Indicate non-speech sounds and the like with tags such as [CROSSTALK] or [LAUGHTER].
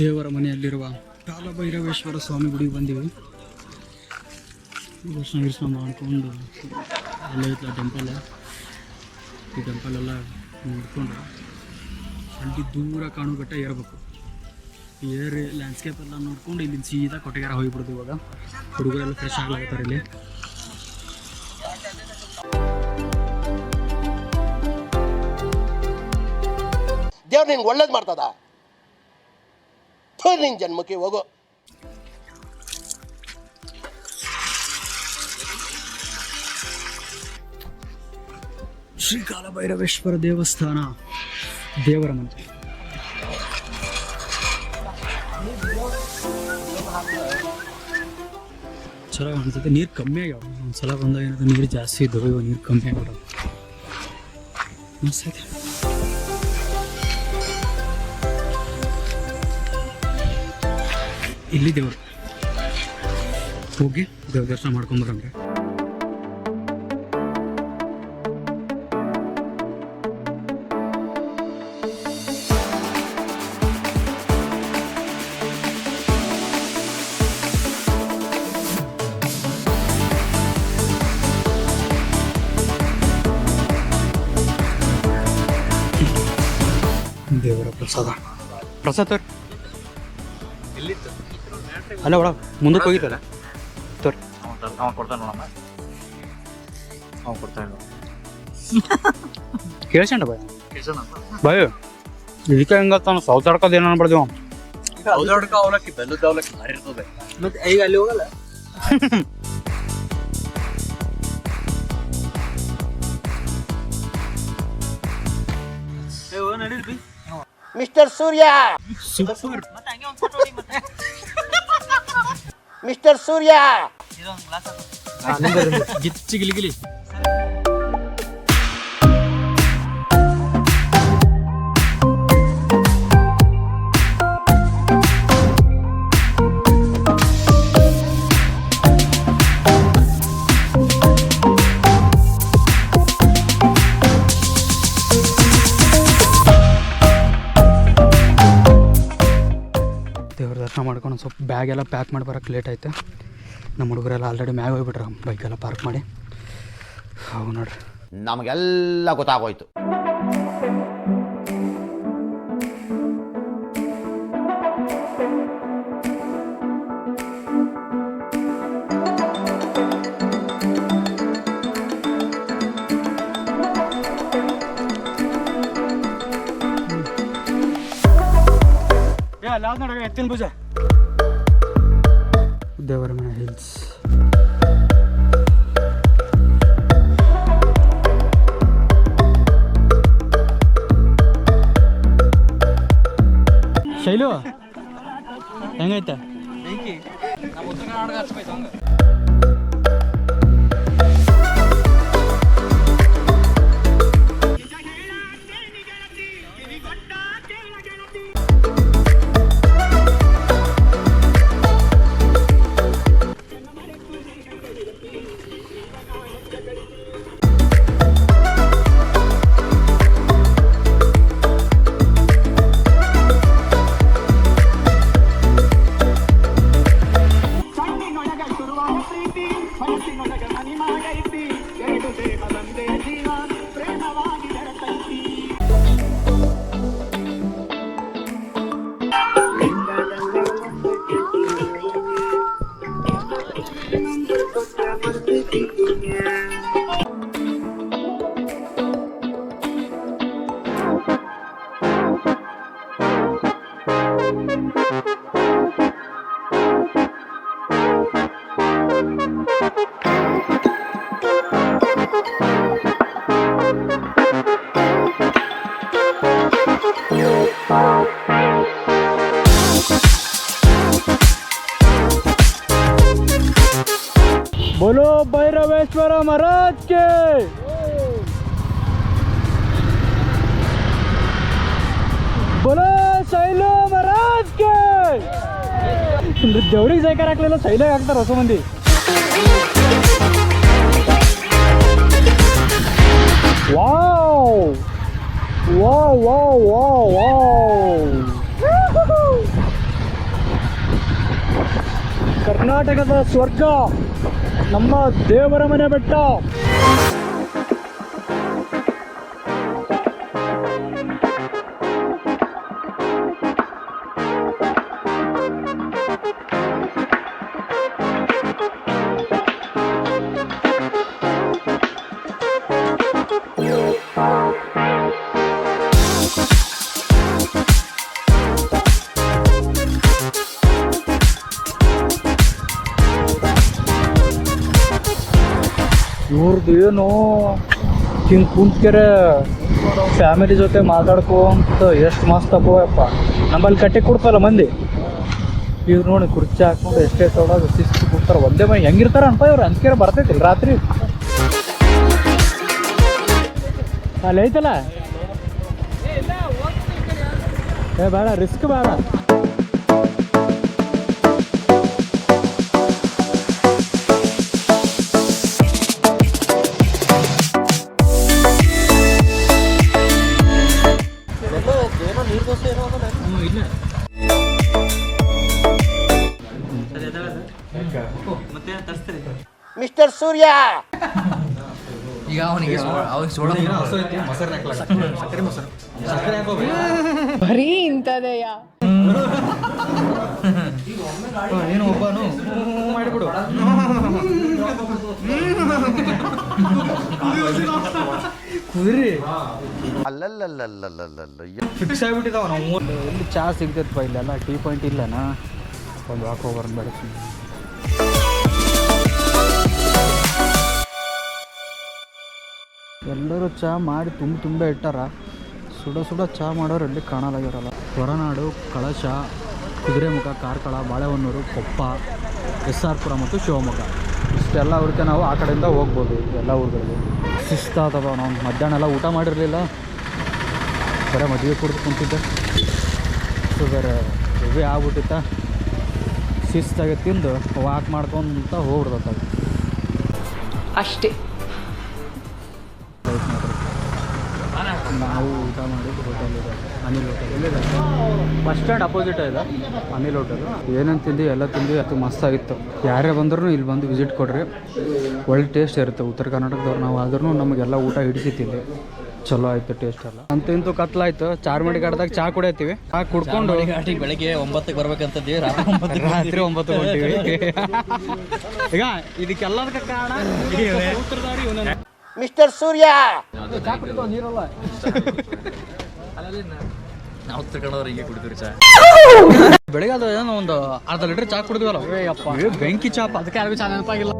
ದೇವರ ಮನೆಯಲ್ಲಿರುವ ಕಾಲಭೈರವೇಶ್ವರ ಸ್ವಾಮಿ ಗುಡಿಗೆ ಬಂದಿವೆ. ದರ್ಶನ ಗಿರ್ಶನ ಮಾಡಿಕೊಂಡು ಅಲ್ಲೇ ಇತ್ತು ಟೆಂಪಲ್ ಈ ಟೆಂಪಲೆಲ್ಲ ನೋಡಿಕೊಂಡು ನೋಡ್ಕೊಂಡು ಅಲ್ಲಿ ದೂರ ಕಾಣೋ ಬೆಟ್ಟ ಏರಬೇಕು. ಏರಿ ಲ್ಯಾಂಡ್ಸ್ಕೇಪ್ ಎಲ್ಲ ನೋಡ್ಕೊಂಡು ಇಲ್ಲಿ ಸೀದಾ ಕೊಟ್ಟಿಗೆರ ಹೋಗಿಬಿಡೋದು ಇವಾಗ. ಹುಡುಗರೆಲ್ಲ ಫ್ರೆಶ್ ಆಗ್ಲಾಗತ್ತಾರೆ ಇಲ್ಲಿ. ದೇವ್ರು ನಿನ್ಗೆ ಒಳ್ಳೇದು ಮಾಡ್ತದ? ಥೋ ನಿನ್ ಜನ್ಮಕ್ಕೆ ಹೋಗು. ಶ್ರೀ ಕಾಲಭೈರವೇಶ್ವರ ದೇವಸ್ಥಾನ, ದೇವರ ಮನೆ ಚಲೋ ಅನ್ಸುತ್ತೆ ನೀರು ಕಮ್ಮಿ ಆಗ್ಯಾವ. ಒಂದ್ಸಲ ಬಂದಾಗ ಏನಾದ್ರು ನೀರು ಜಾಸ್ತಿ ಇದ್ದವು ನೀರು ಕಮ್ಮಿ ಆಗ್ಬಿಡೋದು ಮಸ್ತ್ ಇಲ್ಲಿ ದೇವರು ಹೋಗಿ ದೇವ್ರ ದರ್ಶನ ಮಾಡ್ಕೊಂಬರಂಗೆ ದೇವರ ಪ್ರಸಾದ. ಪ್ರಸಾದ ತೋರ್ ಅಲ್ಲ ಒಳ ಮುಂದಕ್ಕೆ ಹೋಗಿದ್ದಲ್ಲ ತೋರ್. ಅವ ಕೊಡ್ತಾನೆ ನೋಡಮ್ಮ. ಅವ ಕೊಡ್ತಾನೆ ಕೇಳ್ಸಂಡ ಬಾಯ್? ಬಾಯ್. ಇದಕ್ಕೆ ಹೆಂಗತ್ತಾನ ಸೌತಾಡ್ಕೋದು ಏನೋ ಅನ್ಬಾರ್ದು ಅವಲಕ್ಕಿ ಅವಲಕ್ಕಿ ಬೆಲ್ಲದ ಅವಲಕ್ಕಿ ಭಾರಿ ಇರ್ತದೆ. ಮತ್ತೆ ಈಗ ಅಲ್ಲಿ ಹೋಗಲ್ಲ? Mister Surya! Super. Mister Surya Gichchi Giligili ದೇವ್ರ ಮಾಡ್ಕೊಂಡು ಸ್ವಲ್ಪ ಬ್ಯಾಗ್ ಎಲ್ಲ ಪ್ಯಾಕ್ ಮಾಡಿ ಬರೋಕ್ಕೆ ಲೇಟ್ ಆಯಿತು. ನಮ್ಮ ಹುಡುಗರೆಲ್ಲ ಆಲ್ರೆಡಿ ಮ್ಯಾಗ ಹೋಗ್ಬಿಟ್ರೆ. ಬೈಕೆಲ್ಲ ಪಾರ್ಕ್ ಮಾಡಿ. ಹೌದು ನೋಡ್ರಿ. ನಮಗೆಲ್ಲ ಗೊತ್ತಾಗೋಯ್ತು. ಯಾವ್ದು ಅಲ್ಲ ನೋಡ ಎತ್ತಿನ ಭುಜ. ದೇವರ ಮನೆ ಹಿಲ್ಸ್ ಶೈಲು ಹೆಂಗೈತೆ? बोलो भैरवेश्वर महाराज के। बोलो शैलो महाराज के। जेवढी जायका राखलेलं शैल असं म्हणजे ಕರ್ನಾಟಕದ ಸ್ವರ್ಗ ನಮ್ಮ ದೇವರ ಮನೆ ಬೆಟ್ಟ. ಇವ್ರದ್ದು ಏನು ಹಿಂಗೆ ಕುಂತ್ಕೆರೆ ಫ್ಯಾಮಿಲಿ ಜೊತೆ ಮಾತಾಡ್ಕೊಂತ ಎಷ್ಟು ಮಸ್ತ್ ಅಪ್ಪ. ನಮ್ಮಲ್ಲಿ ಕಟ್ಟಿ ಕೊಡ್ತಲ್ಲ ಮಂದಿ. ಇವ್ರು ನೋಡಿ ಕುರ್ಚಿ ಹಾಕೊಂಡು ಎಷ್ಟೇ ತೊಡೋದು ಸಿಸ್ತು ಕೂಡ್ತಾರೆ. ಒಂದೇ ಮನೆ ಹೆಂಗಿರ್ತಾರ ಅನ್ಪ ಇವ್ರು? ಅಂತ್ಕೆರೆ ಬರ್ತೈತಿಲ್ಲ ರಾತ್ರಿ. ಅಲ್ಲಿ ಐತಲ್ಲ? ಏ, ಬೇಡ ರಿಸ್ಕ್ ಬೇಡ. ಸೂರ್ಯ. ಈಗ ಅವನಿಗೆ ಬರೀ ಇಂಥದೆಯ ಏನು ಒಬ್ಬನು ಮಾಡಿಬಿಡು ಕುದುರಿ ಅಲ್ಲಲ್ಲಲ್ಲಲ್ಲಲ್ಲಲ್ಲ ಫಿಕ್ಸ್ ಆಗಿಬಿಟ್ಟಿದಾವ ನಾವು ಎಲ್ಲಿ ಚಾ ಸಿಗ್ತೈತಪ್ಪ ಇಲ್ಲೆಲ್ಲ ಟೀ ಪಾಯಿಂಟ್ ಇಲ್ಲನಾ ಒಂದು ವಾಕ್ ಹೋಗಿ ಬರ್ಬೇಡ ಎಲ್ಲರೂ ಚಹಾ ಮಾಡಿ ತುಂಬ ತುಂಬ ಇಟ್ಟಾರ. ಸುಡ ಸುಡ ಚಹಾ ಮಾಡೋರು ಎಲ್ಲಿ ಕಾಣಲಾಗಿರಲ್ಲ ಹೊರನಾಡು, ಕಳಶ, ಕುದುರೆಮುಖ, ಕಾರ್ಕಳ, ಬಾಳೆಹೊನ್ನೂರು, ಕೊಪ್ಪ ಎಸ್ ಆರ್ ಪುರ ಮತ್ತು ಶಿವಮೊಗ್ಗ. ಇಷ್ಟೆಲ್ಲ ಊರಿಗೆ ನಾವು ಆ ಕಡೆಯಿಂದ ಹೋಗ್ಬೋದು ಎಲ್ಲ ಊರುಗಳಿಗೆ. ಶಿಸ್ತಾದವ ನಾವು. ಮಧ್ಯಾಹ್ನ ಎಲ್ಲ ಊಟ ಮಾಡಿರಲಿಲ್ಲ. ಬರೀ ಮದುವೆ ಕುಡಿದು ಕುಂತಿದ್ದೆ. ಸೊ ಬೇರೆ ಹೆವಿ ಆಗ್ಬಿಟ್ಟಿತ್ತ. ಶಿಸ್ತಾಗೆ ತಿಂದು ವಾಕ್ ಮಾಡ್ಕೊಂತ ಹೋಗ್ಬಿಡ್ದತ್ತ ಅಷ್ಟೇ. ನಾವು ಊಟ ಮಾಡಿದ್ದು ಹೋಟೆಲ್ ಇದೆ. Anil hotel bus stand opposite ಇದೆ? ಅನಿಲ್ ಹೋಟೆಲ್ ಏನೇನು ತಿಂದು ಎಲ್ಲ ತಿಂದು ಅದು ಮಸ್ತಾಗಿತ್ತು ಯಾರೇ ಬಂದ್ರೂ ಇಲ್ಲಿ ಬಂದು ವಿಸಿಟ್ ಕೊಡ್ರಿ. ಒಳ್ಳೆ ಟೇಸ್ಟ್ ಇರುತ್ತೆ. ಉತ್ತರ ಕರ್ನಾಟಕದವ್ರು ನಾವು ಆದ್ರೂ ನಮಗೆಲ್ಲ ಊಟ ಹಿಡಿಸಿತ್ತಿಲ್ಲಿ ಚಲೋ ಆಯ್ತು ಟೇಸ್ಟ್ ಎಲ್ಲ. ಅಂತ ಇಂತೂ ಕತ್ಲಾಯ್ತು. ಚಾರ್ಮಡಿ ಗಾಡ್ದಾಗ ಚಾ ಕುಡಿಯತ್ತೀವಿ. ಚಾ ಕುಡ್ಕೊಂಡು ಬೆಳಿಗ್ಗೆ ಬೆಳಗ್ಗೆ ಒಂಬತ್ತಕ್ಕೆ ಬರ್ಬೇಕಂತದ್ವಿ ರಾತ್ರಿ [LAUGHS] ಒಂಬತ್ತು ಹೊಂಟಿವಿ. [LAUGHS] ಈಗ ಇದಕ್ಕೆಲ್ಲದಕ್ಕೆ ಕಾರಣ. ಮಿಸ್ಟರ್ ಸೂರ್ಯ. ನಾವು ಉತ್ತರ ಕನ್ನಡದವ್ರು ಹಿಂಗೆ ಕುಡಿದ್ವಿ ಚಾ ಬೆಳಗ್ಗೆ ಅದು ಏನೋ ಒಂದು ಅರ್ಧ ಲೀಟರ್ ಚಾ ಕುಡಿದ್ವಲ್ಲ. ಬೆಂಕಿ ಚಾಪ. ಅದಕ್ಕೆ ಯಾರಿಗೂ ಚಾ ನೆನಪಾಗಿಲ್ಲ.